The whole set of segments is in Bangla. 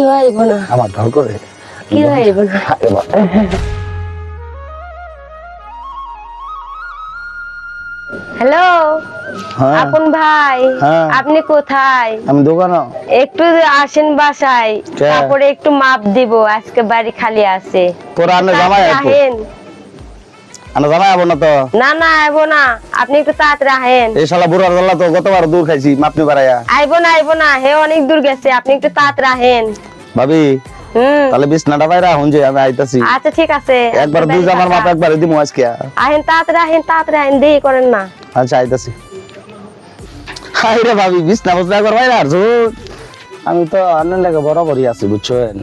না? আমার ঢল করে। না? হ্যালো? হ্যাঁ। আপন ভাই হ্যাঁ। আপনি কোথায়? আমি দোকানে। একটু আসেন বাসায় তারপরে একটু মাপ দিব আজকে বাড়ি খালি আছে। তোর জামাই জামাই আইবো না তো? না না আইবো না। আপনি একটু তাড়াতাড়ি আহেন। এই শালা বুড়ার গল্লা তো গতবার দূর খাইছি মাপনি বাড়াইয়া আইবো না আইবো না হে অনেক দূর গেছে আপনি একটু তাড়াতাড়ি আহেন। ভাবি তাহলে বিছনাটা বাইরা হুন যে আমি আইতাছি। আচ্ছা ঠিক আছে। একবার দুই জামার মাপ একবার দিমু আজকে। আহেন তাড়াতাড়ি আহেন তাড়াতাড়ি আহেন দেরি করেন না। আচ্ছা আইতাছি। হাই রে ভাবি বিছনা বসলে একবার বাইরে আর আমি তো আনন্দ লাগে বরাবরই আছি বুঝছেন?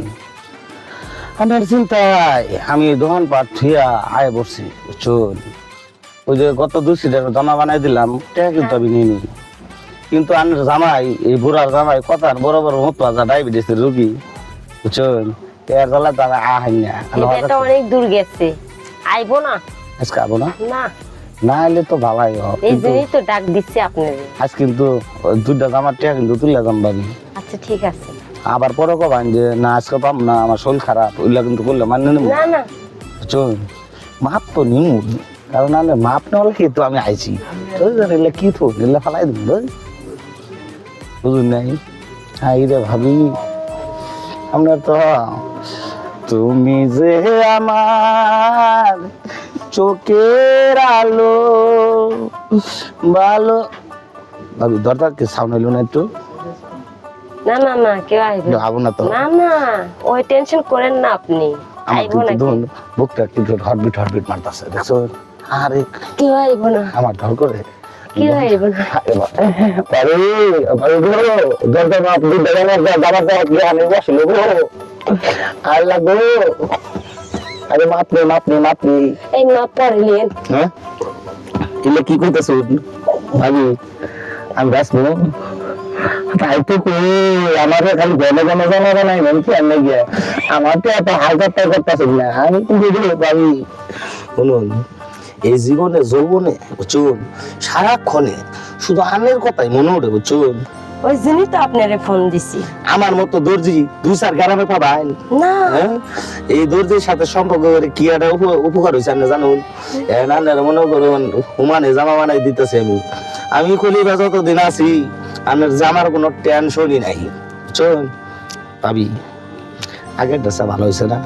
আমার চিন্তায় আমি দোকান পাট থিয়া আয় বসছি বুঝছেন? ওই যে গত দুই সিটের জামা বানাই দিলাম টাকা কিন্তু আমি নিইনি। কিন্তু আনের জামাই এই বুড়ার জামাই কথা বড় বড় মতো ডায়াবেটিসের রোগী। বুঝছেন? তারা আহাই না। এটা অনেক দূর গেছে। আইবো না। আজকে আবো না? না। না এলে তো ভালাই হোক এই জন্যই তো ডাক দিচ্ছি আজ কিন্তু দুইটা জামার টাকা কিন্তু তুলে ভাবি আচ্ছা ঠিক আছে। আবার পরে কবান যে না আজকে পাম না আমার শরীর খারাপ ওইগুলা কিন্তু করলে মান্য নেব না না। চল মাপ তো নিমু। কারণ আমি মাপ না হলে কি তো আমি আইছি? ওই কি তো এগুলা ফালাই দিব বুঝুন নাই? হাই রে ভাবি। আমরা তো তুমি যে আমার চোখের আলো ভালো। ভাবি দরকার কি সাউন্ড হইল না একটু? না না না কেউ আইবে না। আবো না তো। না না ওই টেনশন করেন না আপনি। আমার আইবো না ধরুন বুকটা কিন্তু হটবিট হটবিট মারতাছে দেখছ? আরে কেউ আইবো না। আমার ধর করে। আইবো না আরে। আরে, আরে গো, আমি বসল গো। আল্লাহ গো। আরে মাপ নে, মাপ নে, মাপ নে। এই মাপ পড়লেন হ্যাঁ? কি করতেছো ভাবি আমি ব্যস্ত তাই তো কই আমাকে খালি গনে গনে গনে আমি কি আনলে গিয়া আমার তো এত হালকা টাই করতেছে না আমি তো বুঝলি ভাবি শুনুন এই জীবনে যৌবনে বুঝুন সারাক্ষণে শুধু আনের কথাই মনে ওঠে বুঝুন। ওই জন্যই তো আপনারে ফোন দিছি। আমার মতো দর্জি দুই চার গ্রামে না। হ্যাঁ? এই দর্জির সাথে সম্পর্ক করে কি একটা উপ- উপকার হয়েছে আপনি জানুন? নান্নার মনে করুন হুমানে জামা বানাই দিতেছে আমি। আমি কলিবা যতদিন আছি আমার জামার কোনো টেনশনই নাই। চল ভাবি আগের ড্রেসটা ভালো হয়েছে না।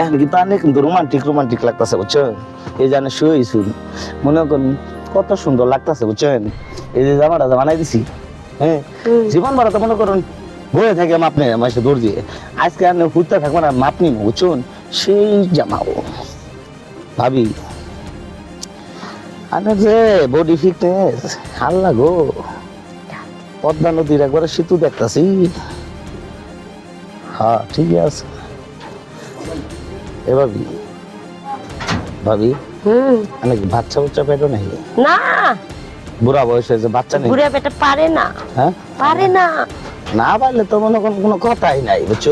এখন কিন্তু অনেক কিন্তু রোমান্টিক রোমান্টিক লাগতেছে বুঝছেন এই জানে শুয়েছুন মনে করুন কত সুন্দর লাগতেছে বুঝছেন? এই যে জামাটা বানাই দিছি হ্যাঁ? জীবন ভরা তো মনে করুন বয়ে থাকে মাপ নেই আমার সাথে দৌড় দিয়ে। আজকে আর ঘুরতে থাকব না মাপ নিব বুঝছেন? সেই জামাও। ভাবি আরে যে বডি ফিটনেস আল্লাহ গো। পদ্মা নদীর একবারে সেতু দেখতাছি। হ্যাঁ ঠিকই আছে। এ ভাবি ভাবি হুম। অনেক বাচ্চা বাচ্চা পেটো নাকি? না। বুড়া বয়স হয়েছে বাচ্চা নেই? বুড়া পেটে পারে না। হ্যাঁ? পারে না। না পারলে তো মনে কোনো কথাই নাই বুঝছ?